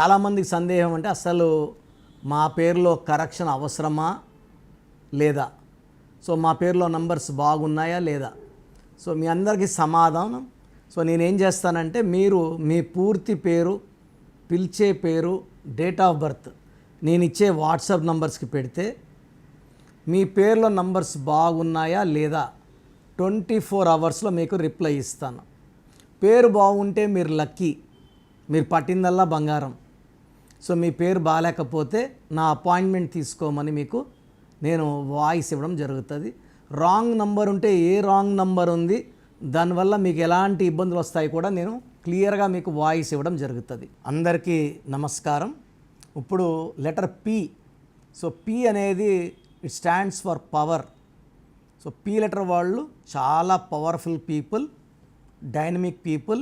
చాలామందికి సందేహం అంటే అసలు మా పేరులో కరెక్షన్ అవసరమా లేదా? సో మా పేరులో నంబర్స్ బాగున్నాయా లేదా? సో మీ అందరికీ సమాధానం. సో నేనేం చేస్తానంటే మీరు మీ పూర్తి పేరు పిలిచే పేరు డేట్ ఆఫ్ బర్త్ నేను ఇచ్చే వాట్సాప్ నంబర్స్కి పెడితే మీ పేర్లో నంబర్స్ బాగున్నాయా లేదా ట్వంటీ ఫోర్ అవర్స్లో మీకు రిప్లై ఇస్తాను. పేరు బాగుంటే మీరు లక్కీ. మీరు పట్టిందల్లా బంగారం. సో మీ పేరు బాగాలేకపోతే నా అపాయింట్మెంట్ తీసుకోమని మీకు నేను వాయిస్ ఇవ్వడం జరుగుతుంది. రాంగ్ నంబర్ ఉంటే ఏ రాంగ్ నంబర్ ఉంది దానివల్ల మీకు ఎలాంటి ఇబ్బందులు వస్తాయి కూడా నేను క్లియర్గా మీకు వాయిస్ ఇవ్వడం జరుగుతుంది. అందరికీ నమస్కారం. ఇప్పుడు లెటర్ పి సో పి అనేది it stands for power. So P letter వాళ్ళు చాలా పవర్ఫుల్ పీపుల్ డైనమిక్ పీపుల్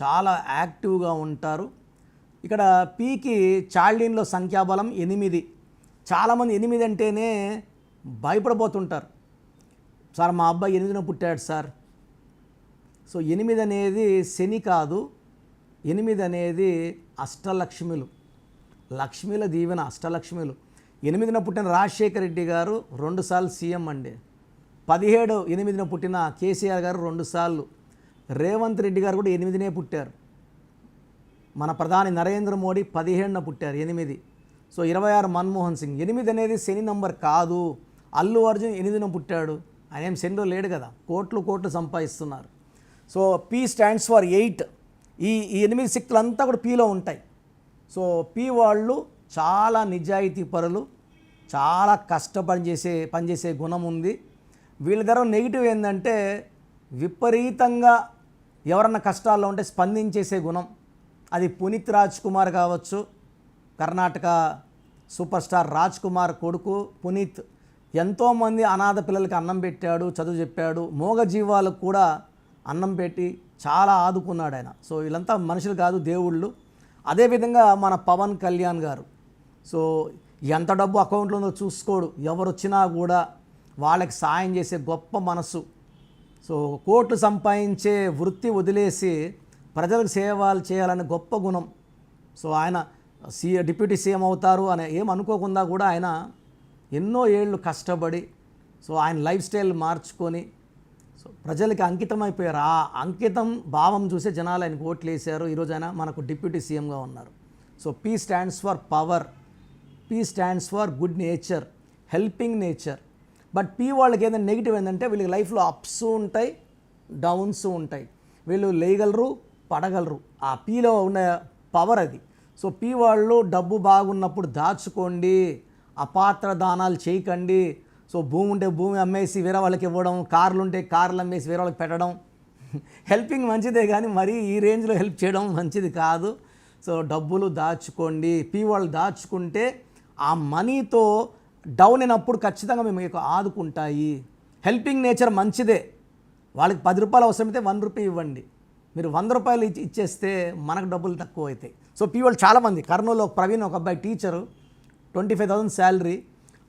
చాలా యాక్టివ్గా ఉంటారు. ఇక్కడ పీకి చాల్డీన్లో సంఖ్యాబలం ఎనిమిది. చాలామంది ఎనిమిది అంటేనే భయపడిపోతుంటారు సార్ మా అబ్బాయి ఎనిమిదిన పుట్టాడు సార్. సో ఎనిమిది అనేది శని కాదు. ఎనిమిది అనేది అష్టలక్ష్మిలు. లక్ష్మీల దీవెన అష్టలక్ష్మిలు. ఎనిమిదిన పుట్టిన రాజశేఖర రెడ్డి గారు రెండుసార్లు సీఎం అండి. పదిహేడు ఎనిమిదిన పుట్టిన కేసీఆర్ గారు రెండుసార్లు రేవంత్ రెడ్డి గారు కూడా ఎనిమిదినే పుట్టారు. మన ప్రధాని నరేంద్ర మోడీ పదిహేడున పుట్టారు ఎనిమిది. సో ఇరవై ఆరు మన్మోహన్ సింగ్. ఎనిమిది అనేది శని నంబర్ కాదు. అల్లు అర్జున్ ఎనిమిదిన పుట్టాడు. ఆయన ఏం శనిలో లేడు కదా. కోట్లు కోట్లు సంపాదిస్తున్నారు. So P stands for eight ఈ ఎనిమిది శక్తులు అంతా కూడా పీలో ఉంటాయి. సో పీ వాళ్ళు చాలా నిజాయితీ పరులు చాలా కష్టపడి చేసే పనిచేసే గుణం ఉంది. వీళ్ళ దగ్గర నెగిటివ్ ఏంటంటే విపరీతంగా ఎవరన్నా కష్టాల్లో ఉంటే స్పందించేసే గుణం. అది పునీత్ రాజ్ కుమార్ కావచ్చు కర్ణాటక సూపర్ స్టార్ రాజ్ కుమార్ కొడుకు పునీత్ ఎంతోమంది అనాథ పిల్లలకి అన్నం పెట్టాడు చదువు చెప్పాడు మోగ జీవాలకు కూడా అన్నం పెట్టి చాలా ఆదుకున్నాడు ఆయన. సో వీళ్ళంతా మనుషులు కాదు దేవుళ్ళు. అదేవిధంగా మన పవన్ కళ్యాణ్ గారు. సో ఎంత డబ్బు అకౌంట్లో ఉందో చూసుకోడు. ఎవరు వచ్చినా కూడా వాళ్ళకి సాయం చేసే గొప్ప మనసు. సో కోట్లు సంపాదించే వృత్తి వదిలేసి ప్రజలకు సేవలు చేయాలనే గొప్ప గుణం. సో ఆయన సీ డిప్యూటీ సీఎం అవుతారు అని ఏం అనుకోకుండా కూడా ఆయన ఎన్నో ఏళ్ళు కష్టపడి సో ఆయన లైఫ్ స్టైల్ మార్చుకొని సో ప్రజలకి అంకితం అయిపోయారు ఆ అంకితం భావం చూసే జనాలు ఆయనకు ఓట్లు వేశారు. ఈరోజు ఆయన మనకు డిప్యూటీ సీఎంగా ఉన్నారు. So P stands for power P stands for good nature helping nature but P వాళ్ళకి ఏదైనా నెగిటివ్ ఏంటంటే వీళ్ళకి లైఫ్లో అప్స్ ఉంటాయి డౌన్స్ ఉంటాయి. వీళ్ళు లేయగలరు పడగలరు. ఆ పీలో ఉన్న పవర్ అది. సో పీ వాళ్ళు డబ్బు బాగున్నప్పుడు దాచుకోండి అపాత్ర దానాలు చేయకండి. సో భూమి ఉంటే భూమి అమ్మేసి వేరే వాళ్ళకి ఇవ్వడం కార్లు ఉంటే కార్లు అమ్మేసి వేరే వాళ్ళకి పెట్టడం. హెల్పింగ్ మంచిదే కానీ మరీ ఈ రేంజ్లో హెల్ప్ చేయడం మంచిది కాదు. సో డబ్బులు దాచుకోండి. పీ వాళ్ళు దాచుకుంటే ఆ మనీతో డౌన్ అయినప్పుడు ఖచ్చితంగా మేము మీకు ఆదుకుంటాయి. హెల్పింగ్ నేచర్ మంచిదే. వాళ్ళకి పది రూపాయలు అవసరమైతే వన్ రూపీ ఇవ్వండి. మీరు వంద రూపాయలు ఇచ్చి ఇచ్చేస్తే మనకు డబ్బులు తక్కువ అవుతాయి సో పీవాళ్ళు చాలామంది కర్నూలులో ఒక ప్రవీణ్ ఒక అబ్బాయి teacher twenty five thousand salary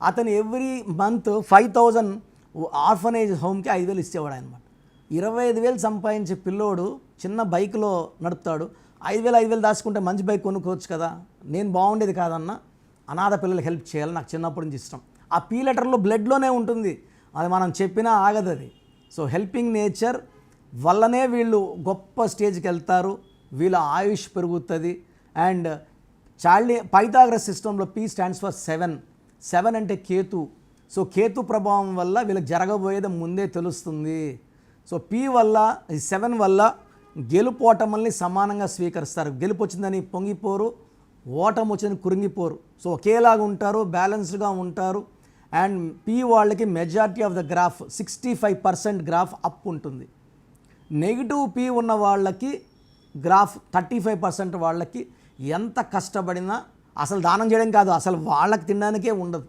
అతను every month five thousand orphanage హోమ్కి ఐదు వేలు ఇచ్చేవాడు అనమాట ఇరవై ఐదు వేలు సంపాదించే పిల్లోడు చిన్న బైక్లో నడుపుతాడు. ఐదు వేలు ఐదు వేలు దాచుకుంటే మంచి బైక్ కొనుక్కోవచ్చు కదా నేను బాగుండేది కాదన్న అనాథ పిల్లలకి హెల్ప్ చేయాలి నాకు చిన్నప్పటి నుంచి ఇష్టం. ఆ పీ లెటర్లో బ్లడ్లోనే ఉంటుంది. అది మనం చెప్పినా ఆగదు అది సో హెల్పింగ్ నేచర్ వల్లనే వీళ్ళు గొప్ప స్టేజ్కి వెళ్తారు. వీళ్ళ ఆయుష్ పెరుగుతుంది. అండ్ చార్లీ పైథాగరస్ సిస్టంలో P stands for seven. Seven అంటే కేతు. సో కేతు ప్రభావం వల్ల వీళ్ళకి జరగబోయేది ముందే తెలుస్తుంది. సో పీ వల్ల ఈ సెవెన్ వల్ల గెలుపు ఓటముల్ని సమానంగా స్వీకరిస్తారు. గెలుపు వచ్చిందని పొంగిపోరు ఓటం వచ్చిందని కురింగిపోరు. సో ఒకేలాగా ఉంటారు బ్యాలెన్స్డ్గా ఉంటారు. అండ్ పీ వాళ్ళకి majority of the graph sixty five percent graph up ఉంటుంది. నెగిటివ్ పీ ఉన్న వాళ్ళకి గ్రాఫ్ థర్టీ ఫైవ్ పర్సెంట్ వాళ్ళకి ఎంత కష్టపడినా అసలు దానం చేయడం కాదు అసలు వాళ్ళకి తినడానికే ఉండదు.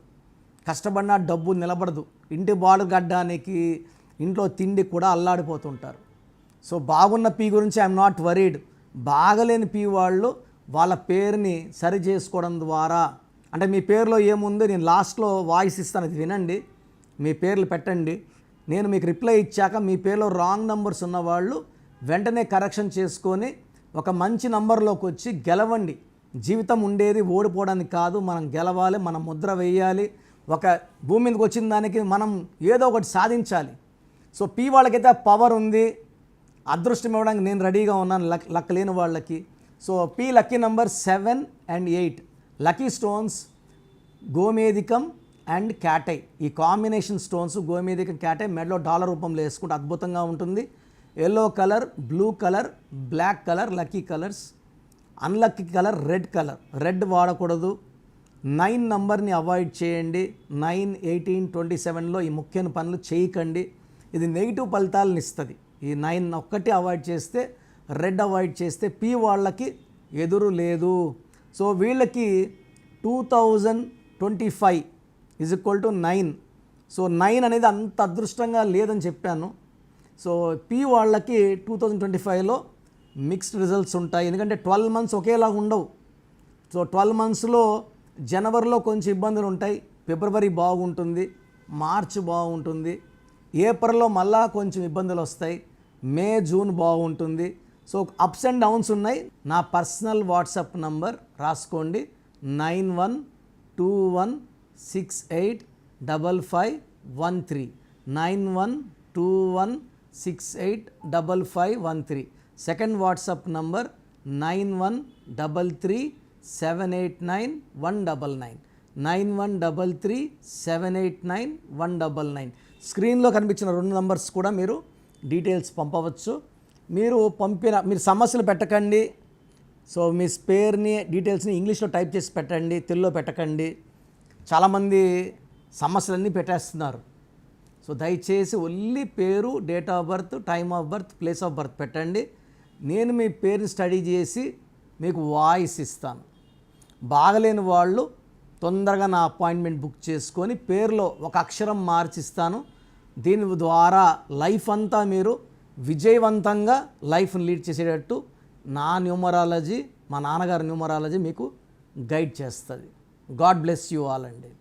కష్టపడినా డబ్బు నిలబడదు. ఇంటి బాడు గడ్డానికి ఇంట్లో తిండి కూడా అల్లాడిపోతుంటారు. సో బాగున్న పీ గురించి ఐఎమ్ నాట్ వరీడ్ బాగలేని పీ వాళ్ళు వాళ్ళ పేరుని సరి చేసుకోవడం ద్వారా అంటే మీ పేరులో ఏముందో నేను లాస్ట్లో వాయిస్ ఇస్తాను అది వినండి. మీ పేర్లు పెట్టండి. నేను మీకు రిప్లై ఇచ్చాక మీ పేరులో రాంగ్ నంబర్స్ ఉన్నవాళ్ళు వెంటనే కరెక్షన్ చేసుకొని ఒక మంచి నంబర్లోకి వచ్చి గెలవండి. జీవితం ఉండేది ఓడిపోవడానికి కాదు మనం గెలవాలి మనం ముద్ర వేయాలి. ఒక భూమి మీదకి వచ్చిన దానికి మనం ఏదో ఒకటి సాధించాలి. సో పీ వాళ్ళకైతే పవర్ ఉంది. అదృష్టం ఇవ్వడానికి నేను రెడీగా ఉన్నాను లక్ లక్ లేని వాళ్ళకి. So P lucky number seven and eight. Lucky stones గోమేధికం and cat's eye ఈ కాంబినేషన్ స్టోన్స్ గోమేదిక క్యాటై మెడలో డాలర్ రూపంలో వేసుకుంటే అద్భుతంగా ఉంటుంది. Yellow colour blue colour black colour lucky colours unlucky colour red colour. Red వాడకూడదు. నైన్ నంబర్ని అవాయిడ్ చేయండి. నైన్ ఎయిటీన్ ట్వంటీ సెవెన్లో ఈ ముఖ్యమైన పనులు చేయకండి. ఇది నెగిటివ్ ఫలితాలను ఇస్తుంది. ఈ నైన్ ఒక్కటి అవాయిడ్ చేస్తే రెడ్ అవాయిడ్ చేస్తే పీ వాళ్ళకి ఎదురు లేదు. సో వీళ్ళకి two thousand twenty five is equal to nine so nine అనేది అంత అదృష్టంగా లేదని చెప్పాను. సో పీ వాళ్ళకి టూ థౌజండ్ ట్వంటీ ఫైవ్లో మిక్స్డ్ రిజల్ట్స్ ఉంటాయి. ఎందుకంటే ట్వెల్వ్ మంత్స్ ఒకేలాగా ఉండవు. సో ట్వెల్వ్ మంత్స్లో జనవరిలో కొంచెం ఇబ్బందులు ఉంటాయి. ఫిబ్రవరి బాగుంటుంది. మార్చ్ బాగుంటుంది. ఏప్రిల్లో మళ్ళా కొంచెం ఇబ్బందులు వస్తాయి. మే జూన్ బాగుంటుంది. సో అప్స్ అండ్ డౌన్స్ ఉన్నాయి. నా పర్సనల్ వాట్సాప్ నంబర్ రాసుకోండి. Nine one two one six eight double five one three nine one two one six eight double five one three second WhatsApp number nine one double three seven eight nine one double nine nine one double three seven eight nine one double nine స్క్రీన్లో కనిపించిన రెండు numbers కూడా మీరు details పంపవచ్చు. మీరు పంపిన మీరు సమస్యలు పెట్టకండి. సో మీ స్పేర్ని డీటెయిల్స్ని ఇంగ్లీష్లో టైప్ చేసి పెట్టండి తెలుగులో పెట్టకండి. చాలామంది సమస్యలన్నీ పెట్టేస్తున్నారు. సో దయచేసి ఓన్లీ పేరు date of birth time of birth place of birth పెట్టండి. నేను మీ పేరుని స్టడీ చేసి మీకు వాయిస్ ఇస్తాను. బాగలేని వాళ్ళు తొందరగా నా అపాయింట్మెంట్ బుక్ చేసుకొని పేరులో ఒక అక్షరం మార్చిస్తాను దీని ద్వారా లైఫ్ అంతా మీరు విజయవంతంగా లైఫ్ని లీడ్ చేసేటట్టు నా న్యూమరాలజీ మా నాన్నగారి న్యూమరాలజీ మీకు గైడ్ చేస్తుంది. గాడ్ బ్లెస్ యూ ఆల్ అండి